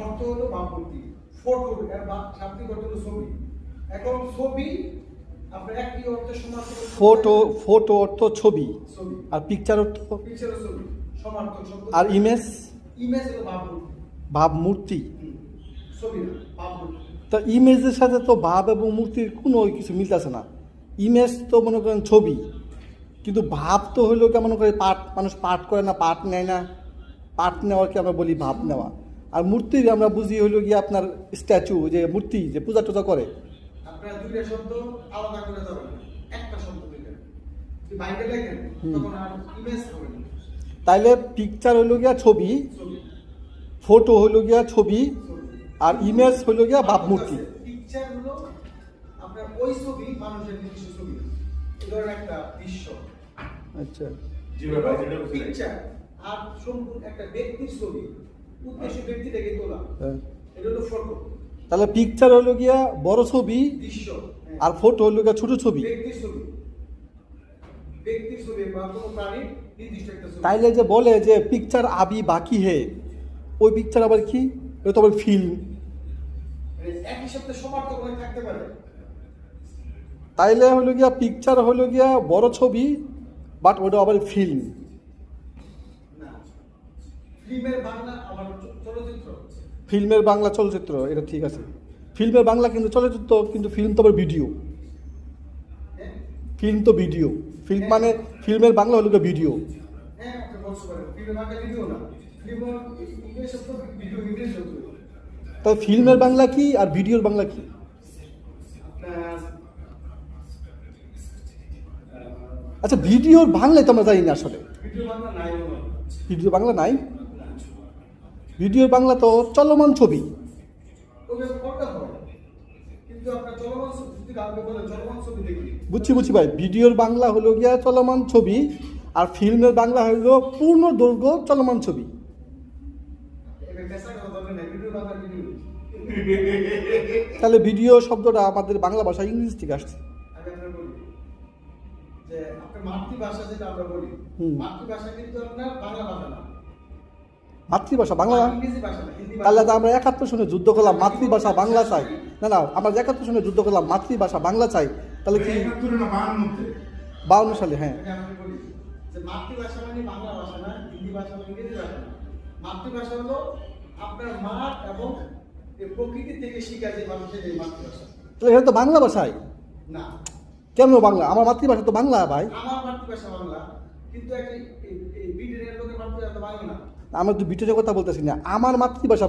অর্থ হলো ভাবমূর্তি ফটো এর শাব্দিক অর্থ হলো ছবি। এখন ছবি আপনার একটি অর্থ সমার্থক ফটো ফটো অর্থ ছবি। আর পিকচার অর্থ? পিকচার ছবি। সমার্থক শব্দ আর ইমেজ ইমেজ হলো ভাবমূর্তি ভাবমূর্তি। ছবি ভাবমূর্তি তা ইমেজের সাথে তো ভাব এবং মূর্তির কোনো কিছু মিলতেছে না। ইমেজ তো মনে করেন ছবি। কিন্তু ভাব তো হইল কি মনে করে পাঠ মানুষ পাঠ করে না পাঠ নেয় না। পাঠ নেওয়াকে আমরা বলি ভাব নেওয়া। আর মূর্তির আমরা বুঝি হইল গিয়ে আপনার স্ট্যাচু যে মূর্তি যে পূজা টুজা করে। আপনারা দুইটা শব্দ আলাদা করে যাবেন একটা শব্দ দিলেন। বাইরে লেখেন তখন আর ইমেজ হবে তাইলে পিকচার হইল গিয়া ছবি ফটো হইল গিয়া ছবি আর ইমেজ হইল গিয়া ভাবমূর্তি পিকচার হলো আপনার ওই ছবি মানুষের নিজস্ব ছবি। এই একটা দৃশ্য। আচ্ছা। জি ভাই, ভাই, যেটা বলছিলেন। পিকচার আর সম্পূর্ণ একটা ব্যক্তির ছবি। হ্যাঁ। হলো তাহলে পিকচার হইল গিয়া বড় ছবি হ্যাঁ। আর ফটো হইল গিয়া ছোট ছবি। তাইলে যে বলে যে পিকচার আবি বাকি হে ওই পিকচার আবার কি? ওই তো আবার ফিল্ম মানে তাইলে হলো গিয়া পিকচার হলো গিয়া বড় ছবি বাট ওটা আবার ফিল্ম ফিল্মের বাংলা চলচ্চিত্র ফিল্মের বাংলা চলচ্চিত্র এটা ঠিক আছে। ফিল্মের বাংলা কিন্তু চলচ্চিত্র কিন্তু ফিল্ম তো আবার ভিডিও। হ্যাঁ? ফিল্ম তো ভিডিও। ফিল্ম মানে ফিল্মের বাংলা হলো ভিডিও। হ্যাঁ তাই ফিল্মের বাংলা কি আর ভিডিওর বাংলা কি? আচ্ছা ভিডিওর বাংলায় তো আমরা জানি না আসলে। ভিডিও বাংলা নাই হয়। ভিডিও বাংলা তো চলমান ছবি। বুঝছি বুঝছি ভাই ভিডিওর বাংলা হলো গিয়া চলমান ছবি আর ফিল্মের বাংলা হলো পূর্ণ দৈর্ঘ্য চলমান ছবি। তাহলে ভিডিও শব্দটা আমাদের বাংলা ভাষা ইংলিশ থেকে আসছে। মাতৃভাষা যেটা আমরা বলি মাতৃভাষা কিন্তু আপনার বাংলা ভাষা না। মাতৃভাষা বাংলা? তাহলে তো আমরা একাত্তর সনে যুদ্ধ করলাম মাতৃভাষা বাংলা চাই। না না আমরা একাত্তর সনে যুদ্ধ করলাম মাতৃভাষা বাংলা চাই। তাহলে কি? বাউন্ন সালে হ্যাঁ। মাতৃভাষা মানে বাংলা ভাষা না হিন্দি ভাষা ইংরেজি ভাষা। মাতৃভাষা হলো আপনার মা এবং প্রকৃতি থেকে শিখা যে মানুষের এই মাতৃভাষা। তাহলে এটা তো বাংলা ভাষাই না। কেমন বাংলা? আমার মাতৃভাষা তো বাংলা ভাই। আমার মাতৃভাষা বাংলা কিন্তু এই- এই ব্রিটেনের লোকের মাতৃভাষা বাংলা। না আমরা তো ব্রিটিশের কথা বলতেছি না। আমার মাতৃভাষা